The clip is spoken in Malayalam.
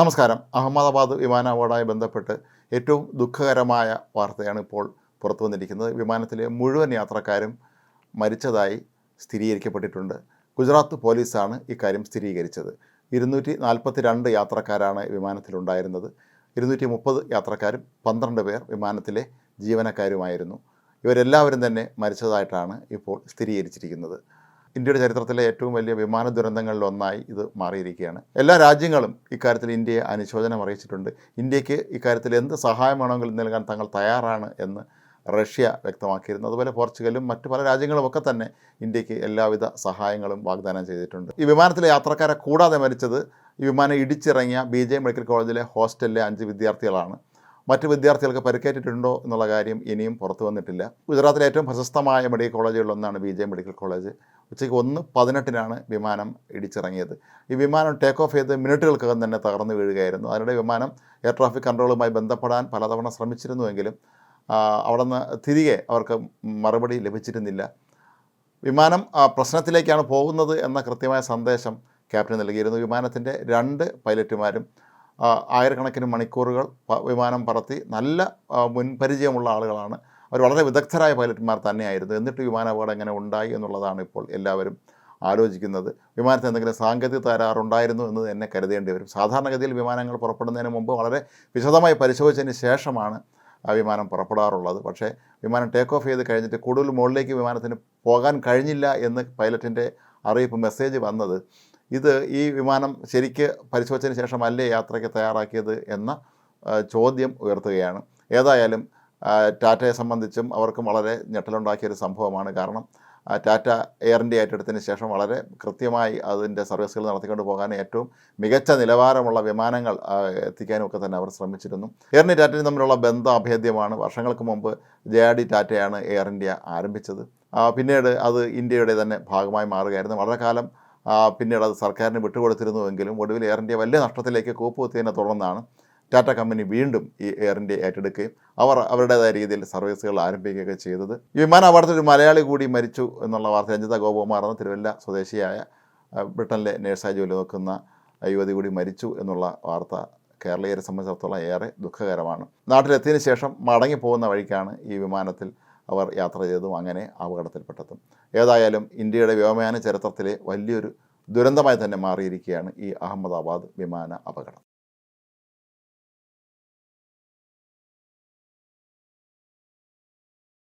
നമസ്കാരം. അഹമ്മദാബാദ് വിമാനാപകടവുമായി ബന്ധപ്പെട്ട് ഏറ്റവും ദുഃഖകരമായ വാർത്തയാണ് ഇപ്പോൾ പുറത്തു വന്നിരിക്കുന്നത്. വിമാനത്തിലെ മുഴുവൻ യാത്രക്കാരും മരിച്ചതായി സ്ഥിരീകരിക്കപ്പെട്ടിട്ടുണ്ട്. ഗുജറാത്ത് പോലീസാണ് ഇക്കാര്യം സ്ഥിരീകരിച്ചത്. ഇരുന്നൂറ്റി നാൽപ്പത്തി രണ്ട് യാത്രക്കാരാണ് വിമാനത്തിലുണ്ടായിരുന്നത്. ഇരുന്നൂറ്റി മുപ്പത് യാത്രക്കാരും പന്ത്രണ്ട് പേർ വിമാനത്തിലെ ജീവനക്കാരുമായിരുന്നു. ഇവരെല്ലാവരും തന്നെ മരിച്ചതായിട്ടാണ് ഇപ്പോൾ സ്ഥിരീകരിച്ചിരിക്കുന്നത്. ഇന്ത്യയുടെ ചരിത്രത്തിലെ ഏറ്റവും വലിയ വിമാന ദുരന്തങ്ങളിലൊന്നായി ഇത് മാറിയിരിക്കുകയാണ്. എല്ലാ രാജ്യങ്ങളും ഇക്കാര്യത്തിൽ ഇന്ത്യയെ അനുശോചനം അറിയിച്ചിട്ടുണ്ട്. ഇന്ത്യയ്ക്ക് ഇക്കാര്യത്തിൽ എന്ത് സഹായം വേണമെങ്കിലും നൽകാൻ തങ്ങൾ തയ്യാറാണ് എന്ന് റഷ്യ വ്യക്തമാക്കിയിരുന്നു. അതുപോലെ പോർച്ചുഗലും മറ്റു പല രാജ്യങ്ങളും ഒക്കെ തന്നെ ഇന്ത്യയ്ക്ക് എല്ലാവിധ സഹായങ്ങളും വാഗ്ദാനം ചെയ്തിട്ടുണ്ട്. ഈ വിമാനത്തിലെ യാത്രക്കാരെ കൂടാതെ മരിച്ചത് ഈ വിമാനം ഇടിച്ചിറങ്ങിയ ബി മെഡിക്കൽ കോളേജിലെ ഹോസ്റ്റലിലെ അഞ്ച് വിദ്യാർത്ഥികളാണ്. മറ്റ് വിദ്യാർത്ഥികൾക്ക് പരിക്കേറ്റിട്ടുണ്ടോ എന്നുള്ള കാര്യം ഇനിയും പുറത്തു വന്നിട്ടില്ല. ഗുജറാത്തിലെ ഏറ്റവും പ്രശസ്തമായ മെഡിക്കൽ കോളേജുകളിലൊന്നാണ് ബി ജെ മെഡിക്കൽ കോളേജ്. ഉച്ചയ്ക്ക് ഒന്ന് പതിനെട്ടിനാണ് വിമാനം ഇടിച്ചിറങ്ങിയത്. ഈ വിമാനം ടേക്ക് ഓഫ് ചെയ്ത് മിനിറ്റുകൾക്കകം തന്നെ തകർന്നു വീഴുകയായിരുന്നു. അതിനിടെ വിമാനം എയർ ട്രാഫിക് കൺട്രോളുമായി ബന്ധപ്പെടാൻ പലതവണ ശ്രമിച്ചിരുന്നുവെങ്കിലും അവിടെ നിന്ന് തിരികെ അവർക്ക് മറുപടി ലഭിച്ചിരുന്നില്ല. വിമാനം പ്രശ്നത്തിലേക്കാണ് പോകുന്നത് എന്ന കൃത്യമായ സന്ദേശം ക്യാപ്റ്റൻ നൽകിയിരുന്നു. വിമാനത്തിന്റെ രണ്ട് പൈലറ്റുമാരും ആയിരക്കണക്കിന് മണിക്കൂറുകൾ വിമാനം പറത്തി നല്ല മുൻപരിചയമുള്ള ആളുകളാണ്. അവർ വളരെ വിദഗ്ധരായ പൈലറ്റുമാർ തന്നെയായിരുന്നു. എന്നിട്ട് വിമാന അപകടം എങ്ങനെ ഉണ്ടായി എന്നുള്ളതാണ് ഇപ്പോൾ എല്ലാവരും ആലോചിക്കുന്നത്. വിമാനത്തിന് എന്തെങ്കിലും സാങ്കേതിക തകരാറുണ്ടായിരുന്നു എന്ന് തന്നെ കരുതേണ്ടി വരും. സാധാരണഗതിയിൽ വിമാനങ്ങൾ പുറപ്പെടുന്നതിന് മുമ്പ് വളരെ വിശദമായി പരിശോധിച്ചതിന് ശേഷമാണ് ആ വിമാനം പുറപ്പെടാറുള്ളത്. പക്ഷേ വിമാനം ടേക്ക് ഓഫ് ചെയ്ത് കഴിഞ്ഞിട്ട് കൂടുതൽ മുകളിലേക്ക് വിമാനത്തിന് പോകാൻ കഴിഞ്ഞില്ല എന്ന് പൈലറ്റിന്റെ അറിയിപ്പ് മെസ്സേജ് വന്നത് ഇത് ഈ വിമാനം ശരിക്ക് പരിശോധിച്ചതിന് ശേഷമല്ലേ യാത്രയ്ക്ക് തയ്യാറാക്കിയത് എന്ന ചോദ്യം ഉയർത്തുകയാണ്. ഏതായാലും ടാറ്റയെ സംബന്ധിച്ചും അവർക്കും വളരെ ഞെട്ടലുണ്ടാക്കിയൊരു സംഭവമാണ്. കാരണം ടാറ്റ എയർ ഇന്ത്യ ഏറ്റെടുത്തതിന് ശേഷം വളരെ കൃത്യമായി അതിന്റെ സർവീസുകൾ നടത്തിക്കൊണ്ട് പോകാൻ ഏറ്റവും മികച്ച നിലവാരമുള്ള വിമാനങ്ങൾ എത്തിക്കാനും ഒക്കെ തന്നെ അവർ ശ്രമിച്ചിരുന്നു. എയർ ഇന്ത്യ ടാറ്റയും തമ്മിലുള്ള ബന്ധം അഭേദ്യമാണ് വർഷങ്ങൾക്ക് മുമ്പ് ജെ ആർ ഡി ടാറ്റയാണ് എയർ ഇന്ത്യ ആരംഭിച്ചത്. പിന്നീട് അത് ഇന്ത്യയുടെ തന്നെ ഭാഗമായി മാറുകയായിരുന്നു. വളരെ കാലം പിന്നീട് അത് സർക്കാരിന് വിട്ടുകൊടുത്തിരുന്നുവെങ്കിലും ഒടുവിൽ എയർ ഇന്ത്യ വലിയ നഷ്ടത്തിലേക്ക് കൂപ്പുകുത്തിയതിനെ തുടർന്നാണ് ടാറ്റ കമ്പനി വീണ്ടും ഈ എയർ ഇന്ത്യ ഏറ്റെടുക്കുകയും അവർ അവരുടേതായ രീതിയിൽ സർവീസുകൾ ആരംഭിക്കുകയൊക്കെ ചെയ്തത്. ഈ വിമാന അപകടത്തിൽ ഒരു മലയാളി കൂടി മരിച്ചു എന്നുള്ള വാർത്ത രഞ്ജിത ഗോപകുമാർ എന്ന തിരുവല്ല സ്വദേശിയായ ബ്രിട്ടനിലെ നേഴ്സായി ജോലി നോക്കുന്ന യുവതി കൂടി മരിച്ചു എന്നുള്ള വാർത്ത കേരളീയരെ സംബന്ധിച്ചിടത്തോളം ഏറെ ദുഃഖകരമാണ്. നാട്ടിലെത്തിയതിനു ശേഷം മടങ്ങി പോകുന്ന വഴിക്കാണ് ഈ വിമാനത്തിൽ അവർ യാത്ര ചെയ്തതും അങ്ങനെ അപകടത്തിൽപ്പെട്ടതും. ഏതായാലും ഇന്ത്യയുടെ വ്യോമയാന ചരിത്രത്തിലെ വലിയൊരു ദുരന്തമായി തന്നെ മാറിയിരിക്കുകയാണ് ഈ അഹമ്മദാബാദ് വിമാന അപകടം.